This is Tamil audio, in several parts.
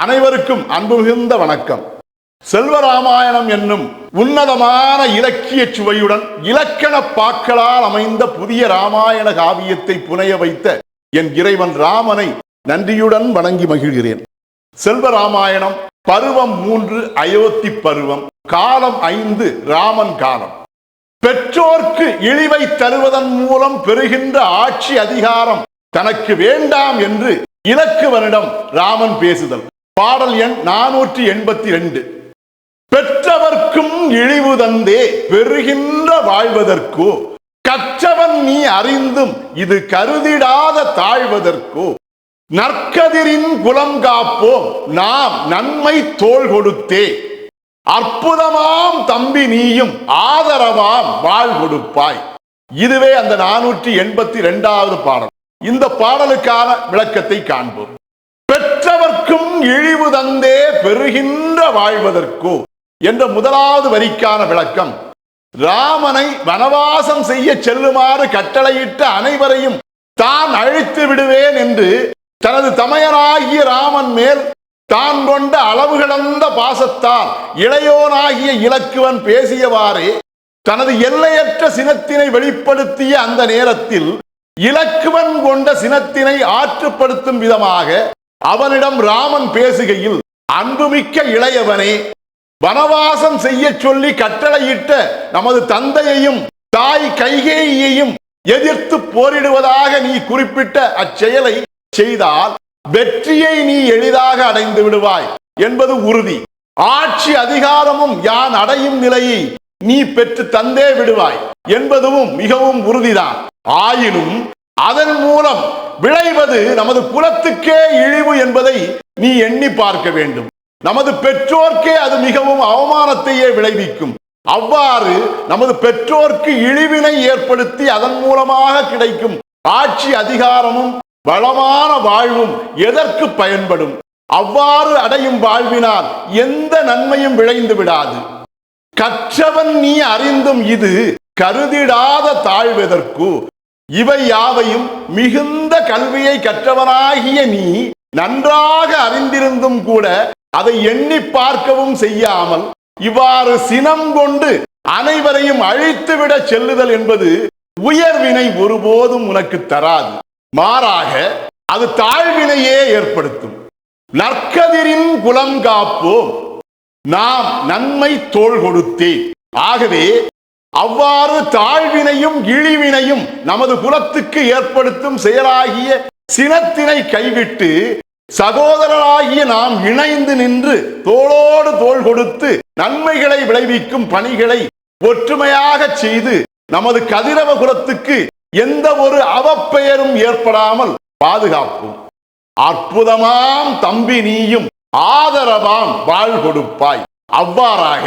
அனைவருக்கும் அன்பு மிகுந்த வணக்கம். செல்வராமாயணம் என்னும் உன்னதமான இலக்கிய சுவையுடன் இலக்கண பாக்களால் அமைந்த புதிய ராமாயண காவியத்தை புனைய வைத்த என் இறைவன் ராமனை நன்றியுடன் வணங்கி மகிழ்கிறேன். செல்வராமாயணம் பருவம் மூன்று அயோத்தி பருவம் காலம் ஐந்து ராமன் காலம். பெற்றோர்க்கு இழிவை தருவதன் மூலம் பெறுகின்ற ஆட்சி அதிகாரம் தனக்கு வேண்டாம் என்று இலக்குவனிடம் ராமன் பேசுதல். பாடல் எண் நானூற்றி எண்பத்தி ரெண்டு. பெற்றவர்க்கும் இழிவு தந்தே பெறுகின்ற வாழ்வதற்கோ? கற்றவன் நீ அறிந்தும் இது கருதிடாத தாழ்வதற்கோ? நற்கதிரின் குலம் காப்போம் நாம் நன்மை தோள் கொடுத்தே. அற்புதமாம் தம்பி நீயும் ஆதரவாம் வாழ் கொடுப்பாய். இதுவே அந்த நானூற்றி எண்பத்தி இரண்டாவது பாடல். இந்த பாடலுக்கான விளக்கத்தை காண்போம். இழிவு தந்தே பெறுகின்ற வாழ்வதற்கோ என்ற முதலாவது வரிக்கான விளக்கம். ராமனை வனவாசம் செய்ய செல்லுமாறு கட்டளையிட்ட அனைவரையும் தான் அழித்து விடுவேன் என்று தனது தமையனாகிய ராமன் மேல் தான் கொண்ட அளவு கடந்த பாசத்தால் இளையோனாகிய இலக்குவன் பேசியவாறே தனது எல்லையற்ற சினத்தினை வெளிப்படுத்திய அந்த நேரத்தில் இலக்குவன் கொண்ட சினத்தினை ஆற்றுப்படுத்தும் விதமாக அவனிடம் ராமன் பேசுகையில் அன்புமிக்க இளையவனே வனவாசம் செய்ய சொல்லி கட்டளையிட்ட நமது தந்தையையும் தாய் கைகேயையும் எதிர்த்து போரிடுவதாக நீ குறிப்பிட்ட அச்செயலை செய்தால் வெற்றியை நீ எளிதாக அடைந்து விடுவாய் என்பது உறுதி. ஆட்சி அதிகாரமும் யான் அடையும் நிலையை நீ பெற்று தந்தே விடுவாய் என்பதும் மிகவும் உறுதிதான். ஆயினும் அதன் மூலம் விளைவது நமது குலத்துக்கே இழிவு என்பதை நீ எண்ணி பார்க்க வேண்டும். நமது பெற்றோர்க்கே அது மிகவும் அவமானத்தையே விளைவிக்கும். அவ்வாறு நமது பெற்றோர்க்கு இழிவினை ஏற்படுத்தி அதன் மூலமாக கிடைக்கும் ஆட்சி அதிகாரமும் வளமான வாழ்வும் எதற்கு பயன்படும்? அவ்வாறு அடையும் வாழ்வினால் எந்த நன்மையும் விளைந்து விடாது. கற்றவன் நீ அறிந்தும் இது கருதிடாத தாழ்வெதற்கு இவை யாவையும் மிகுந்த கல்வியை கற்றவனாகிய நீ நன்றாக அறிந்திருந்தும் கூட அதை எண்ணி பார்க்கவும் செய்யாமல் இவ்வாறு சினம் கொண்டு அனைவரையும் அழித்துவிட செல்லுதல் என்பது உயர்வினை ஒருபோதும் உனக்கு தராது. மாறாக அது தாழ்வினையே ஏற்படுத்தும். நற்கதிரின் குலம் காப்போம். நாம் நன்மை தோள் கொடுத்தே ஆகவே அவ்வாறு தாழ்வினையும் இழிவினையும் நமது குலத்துக்கு ஏற்படுத்தும் செயலாகிய சினத்தினை கைவிட்டு சகோதரராகிய நாம் இணைந்து நின்று தோளோடு தோள் கொடுத்து நன்மைகளை விளைவிக்கும் பணிகளை ஒற்றுமையாக செய்து நமது கதிரவ குலத்துக்கு எந்த ஒரு அவப்பெயரும் ஏற்படாமல் பாதுகாப்போம். அற்புதமாம் தம்பி நீயும் ஆதரவாம் வாழ் கொடுப்பாய். அவ்வாறாக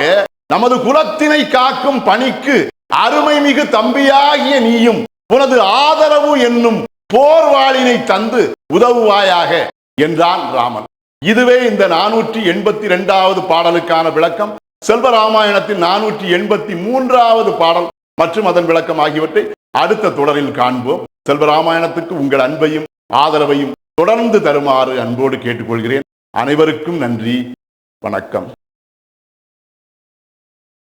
நமது குலத்தினை காக்கும் பணிக்கு அருமை மிகு தம்பியாகிய நீயும் உனது ஆதரவு என்னும் போர்வாளினை தந்து உதவுவாயாக என்றான் ராமன். இதுவே இந்த நானூற்றி எண்பத்தி இரண்டாவது பாடலுக்கான விளக்கம். செல்வராமாயணத்தின் நானூற்றி எண்பத்தி மூன்றாவது பாடல் மற்றும் அதன் விளக்கம் ஆகியவற்றை அடுத்த தொடரில் காண்போம். செல்வராமாயணத்துக்கு உங்கள் அன்பையும் ஆதரவையும் தொடர்ந்து தருமாறு அன்போடு கேட்டுக்கொள்கிறேன். அனைவருக்கும் நன்றி. வணக்கம்.